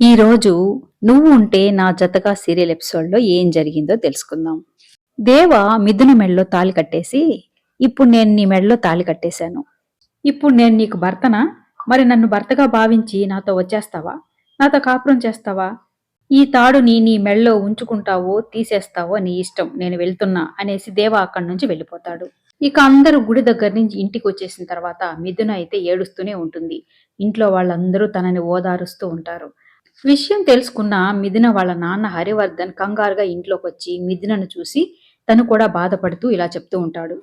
ఈరోజు నువ్వు ఉంటే నా జతగా సీరియల్ ఎపిసోడ్లో ఏం జరిగిందో తెలుసుకుందాం. దేవ మిథున మెడలో తాళి కట్టేసి ఇప్పుడు నేను నీ మెడలో తాళి కట్టేశాను. ఇప్పుడు నేను నీకు భర్తనా? మరి నన్ను భర్తగా భావించి నాతో వచ్చేస్తావా? నాతో కాపురం చేస్తావా? ఈ తాడుని నీ మెడలో ఉంచుకుంటావో తీసేస్తావో నీ ఇష్టం. నేను వెళ్తున్నా అనేసి దేవ అక్కడి నుంచి వెళ్ళిపోతాడు. ఇక అందరూ గుడి దగ్గర నుంచి ఇంటికి వచ్చేసిన తర్వాత మిథున అయితే ఏడుస్తూనే ఉంటుంది. ఇంట్లో వాళ్ళందరూ తనని ఓదారుస్తూ ఉంటారు. విషయం తెలుసుకున్న మిథున వాళ్ళ నాన్న హరివర్ధన్ కంగారుగా ఇంట్లోకి వచ్చి మిథునను చూసి తను కూడా బాధపడుతూ ఇలా చెప్తూ ఉంటాడు.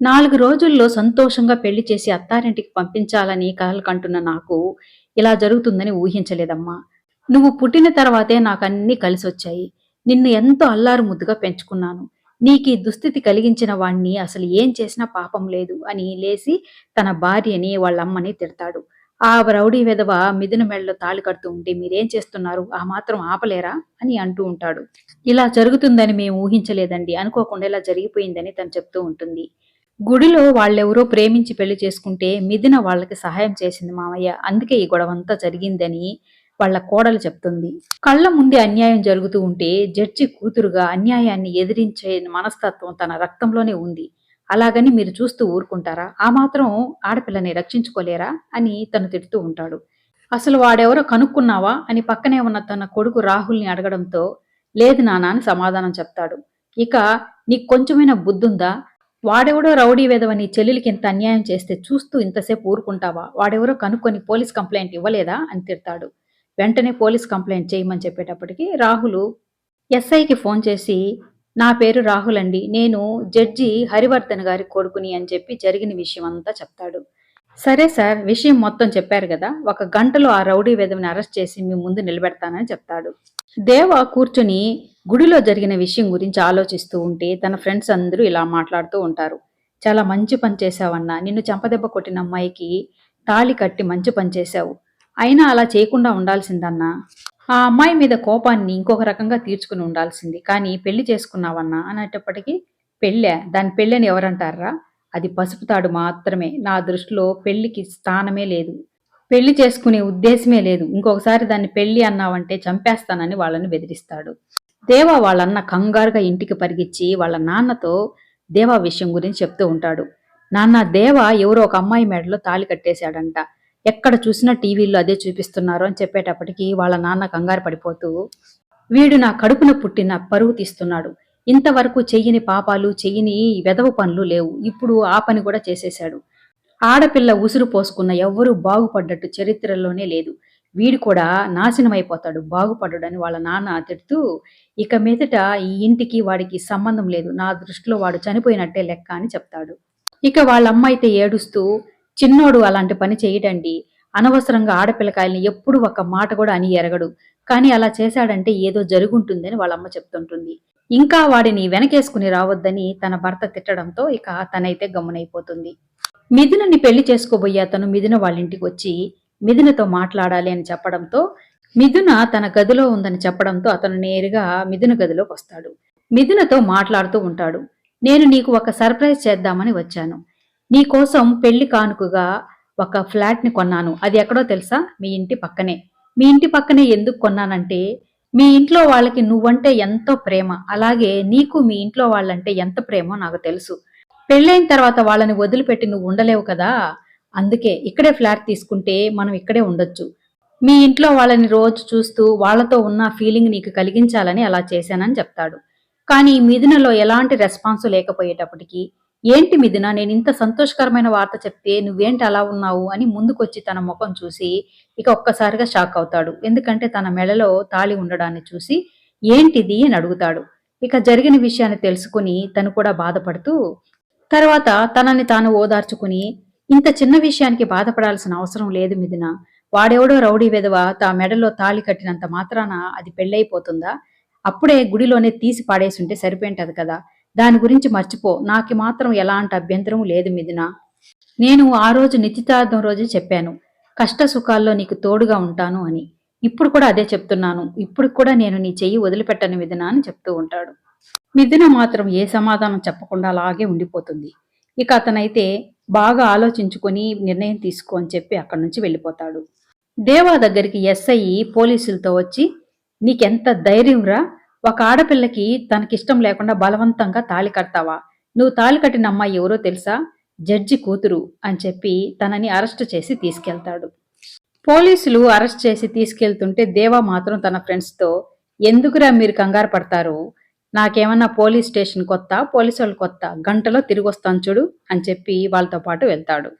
నాలుగు రోజుల్లో సంతోషంగా పెళ్ళి చేసి అత్తారింటికి పంపించాలని కలలు కంటున్న నాకు ఇలా జరుగుతుందని ఊహించలేదమ్మా. నువ్వు పుట్టిన తర్వాతే నాకు అన్ని కలిసి వచ్చాయి నిన్ను ఎంతో అల్లారు ముద్దుగా పెంచుకున్నాను. నీకీ దుస్థితి కలిగించిన వాణ్ణి అసలు ఏం చేసినా పాపం లేదు అని లేచి తన భార్యని వాళ్ళమ్మని తిడతాడు. ఆ రౌడీ విధవ మిదిన మెడలో తాళి కడుతూ ఉంటే మీరేం చేస్తున్నారు? ఆ మాత్రం ఆపలేరా? అని అంటూ ఉంటాడు. ఇలా జరుగుతుందని మేము ఊహించలేదండి. అనుకోకుండా ఇలా జరిగిపోయిందని తను చెప్తూ ఉంటుంది. గుడిలో వాళ్ళెవరో ప్రేమించి పెళ్ళి చేసుకుంటే మిదిన వాళ్ళకి సహాయం చేసింది మామయ్య. అందుకే ఈ గొడవంతా జరిగిందని వాళ్ళ కోడలు చెప్తుంది. కళ్ళ ముందే అన్యాయం జరుగుతూ ఉంటే జడ్జి కూతురుగా అన్యాయాన్ని ఎదిరించే మనస్తత్వం తన రక్తంలోనే ఉంది. అలాగని మీరు చూస్తూ ఊరుకుంటారా? ఆ మాత్రం ఆడపిల్లని రక్షించుకోలేరా? అని తను తిడుతూ ఉంటాడు. అసలు వాడెవరో కనుక్కున్నావా? అని పక్కనే ఉన్న తన కొడుకు రాహుల్ని అడగడంతో లేదు నాన్న అని సమాధానం చెప్తాడు. ఇక నీకు కొంచెమైనా బుద్ధుందా? వాడెవడో రౌడీ వేదవని చెల్లెలికి ఇంత అన్యాయం చేస్తే చూస్తూ ఇంతసేపు ఊరుకుంటావా? వాడెవరో కనుక్కొని పోలీస్ కంప్లైంట్ ఇవ్వలేదా? అని తిడతాడు. వెంటనే పోలీస్ కంప్లైంట్ చేయమని చెప్పేటప్పటికి రాహులు ఎస్ఐకి ఫోన్ చేసి నా పేరు రాహుల్ అండి. నేను జడ్జి హరివర్ధన్ గారి కొడుకుని అని చెప్పి జరిగిన విషయం అంతా చెప్తాడు. సరే సార్ విషయం మొత్తం చెప్పారు కదా ఒక గంటలో ఆ రౌడీ విధవిని అరెస్ట్ చేసి మీ ముందు నిలబెడతానని చెప్తాడు. దేవ కూర్చుని గుడిలో జరిగిన విషయం గురించి ఆలోచిస్తూ ఉంటే తన ఫ్రెండ్స్ అందరూ ఇలా మాట్లాడుతూ ఉంటారు. చాలా మంచి పని చేశావన్నా నిన్ను చెంపదెబ్బ కొట్టిన అమ్మాయికి తాళి కట్టి మంచి పని చేశావు. అయినా అలా చేయకుండా ఉండాల్సిందన్నా? ఆ అమ్మాయి మీద కోపాన్ని ఇంకొక రకంగా తీర్చుకుని ఉండాల్సింది. కానీ పెళ్ళి చేసుకున్నావన్నా? అనేటప్పటికీ పెళ్ళా? దాని పెళ్ళని ఎవరంటారా? అది పసుపు తాడు మాత్రమే. నా దృష్టిలో పెళ్ళికి స్థానమే లేదు. పెళ్ళి చేసుకునే ఉద్దేశమే లేదు. ఇంకొకసారి దాన్ని పెళ్ళి అన్నావంటే చంపేస్తానని వాళ్ళని బెదిరిస్తాడు. దేవా వాళ్ళన్న కంగారుగా ఇంటికి పరిగిచ్చి వాళ్ళ నాన్నతో దేవా విషయం గురించి చెప్తూ ఉంటాడు. నాన్న దేవ ఎవరో ఒక అమ్మాయి మెడలో తాళి కట్టేశాడంట. ఎక్కడ చూసినా టీవీల్లో అదే చూపిస్తున్నారు అని చెప్పేటప్పటికి వాళ్ళ నాన్న కంగారు పడిపోతూ వీడు నా కడుపున పుట్టిన పరువు తీస్తున్నాడు. ఇంతవరకు చెయ్యని పాపాలు చెయ్యని వెధవ పనులు లేవు. ఇప్పుడు ఆ పని కూడా చేసేశాడు. ఆడపిల్ల ఉసురు పోసుకున్న ఎవ్వరూ బాగుపడ్డట్టు చరిత్రలోనే లేదు. వీడు కూడా నాశనమైపోతాడు బాగుపడ్డాడని వాళ్ళ నాన్న తిడుతూ ఇక మీదట ఈ ఇంటికి వాడికి సంబంధం లేదు. నా దృష్టిలో వాడు చనిపోయినట్టే లెక్క అని చెప్తాడు. ఇక వాళ్ళ అమ్మ అయితే ఏడుస్తూ చిన్నోడు అలాంటి పని చేయడండి. అనవసరంగా ఆడపిల్లకాయల్ని ఎప్పుడు ఒక మాట కూడా అని ఎరగడు. కానీ అలా చేశాడంటే ఏదో జరుగుంటుందని వాళ్ళమ్మ చెప్తుంటుంది. ఇంకా వాడిని వెనకేసుకుని రావద్దని తన భర్త తిట్టడంతో ఇక తనైతే గమ్మునైపోతుంది. మిథునని పెళ్ళి చేసుకోబోయే అతను మిథున వాళ్ళింటికి వచ్చి మిథునతో మాట్లాడాలి అని చెప్పడంతో మిథున తన గదిలో ఉందని చెప్పడంతో అతను నేరుగా మిథున గదిలోకి వస్తాడు. మిథునతో మాట్లాడుతూ ఉంటాడు. నేను నీకు ఒక సర్ప్రైజ్ చేద్దామని వచ్చాను. నీ కోసం పెళ్ళి కానుకగా ఒక ఫ్లాట్ని కొన్నాను. అది ఎక్కడో తెలుసా? మీ ఇంటి పక్కనే. మీ ఇంటి పక్కనే ఎందుకు కొన్నానంటే మీ ఇంట్లో వాళ్ళకి నువ్వంటే ఎంతో ప్రేమ. అలాగే నీకు మీ ఇంట్లో వాళ్ళంటే ఎంత ప్రేమో నాకు తెలుసు. పెళ్ళైన తర్వాత వాళ్ళని వదిలిపెట్టి నువ్వు ఉండలేవు కదా? అందుకే ఇక్కడే ఫ్లాట్ తీసుకుంటే మనం ఇక్కడే ఉండొచ్చు. మీ ఇంట్లో వాళ్ళని రోజు చూస్తూ వాళ్ళతో ఉన్న ఫీలింగ్ నీకు కలిగించాలని అలా చేశానని చెప్తాడు. కానీ మిథునలో ఎలాంటి రెస్పాన్స్ లేకపోయేటప్పటికి ఏంటి మిథున నేను ఇంత సంతోషకరమైన వార్త చెప్తే నువ్వేంటి అలా ఉన్నావు అని ముందుకొచ్చి తన ముఖం చూసి ఇక ఒక్కసారిగా షాక్ అవుతాడు. ఎందుకంటే తన మెడలో తాళి ఉండడాన్ని చూసి ఏంటిది అని అడుగుతాడు. ఇక జరిగిన విషయాన్ని తెలుసుకుని తను కూడా బాధపడుతూ తర్వాత తనని తాను ఓదార్చుకుని ఇంత చిన్న విషయానికి బాధపడాల్సిన అవసరం లేదు మిథున. వాడెవడో రౌడీ వెధవ తా మెడలో తాళి కట్టినంత మాత్రాన అది పెళ్ళైపోతుందా అప్పుడే గుడిలోనే తీసి పాడేసి ఉంటే సరిపోయింటది కదా. దాని గురించి మర్చిపో. నాకు మాత్రం ఎలాంటి అభ్యంతరం లేదు మిథున. నేను ఆ రోజు నిశ్చితార్థం రోజే చెప్పాను. కష్ట సుఖాల్లో నీకు తోడుగా ఉంటాను అని. ఇప్పుడు కూడా అదే చెప్తున్నాను. ఇప్పుడు కూడా నేను నీ చెయ్యి వదిలిపెట్టని మిథున అని చెప్తూ ఉంటాడు. మిథున మాత్రం ఏ సమాధానం చెప్పకుండా అలాగే ఉండిపోతుంది. ఇక అతనైతే బాగా ఆలోచించుకొని నిర్ణయం తీసుకో అని చెప్పి అక్కడి నుంచి వెళ్ళిపోతాడు. దేవా దగ్గరికి ఎస్ఐ పోలీసులతో వచ్చి నీకెంత ధైర్యం రా. ఒక ఆడపిల్లకి తనకిష్టం లేకుండా బలవంతంగా తాళి కడతావా? నువ్వు తాళి కట్టిన అమ్మాయి ఎవరో తెలుసా? జడ్జి కూతురు అని చెప్పి తనని అరెస్ట్ చేసి తీసుకెళ్తాడు. పోలీసులు అరెస్ట్ చేసి తీసుకెళ్తుంటే దేవా మాత్రం తన ఫ్రెండ్స్తో ఎందుకురా మీరు కంగారు పడతారు? నాకేమన్నా పోలీస్ స్టేషన్ కొత్త పోలీసు వాళ్ళు కొత్త గంటలో తిరిగి వస్తాను చూడు అని చెప్పి వాళ్ళతో పాటు వెళ్తాడు.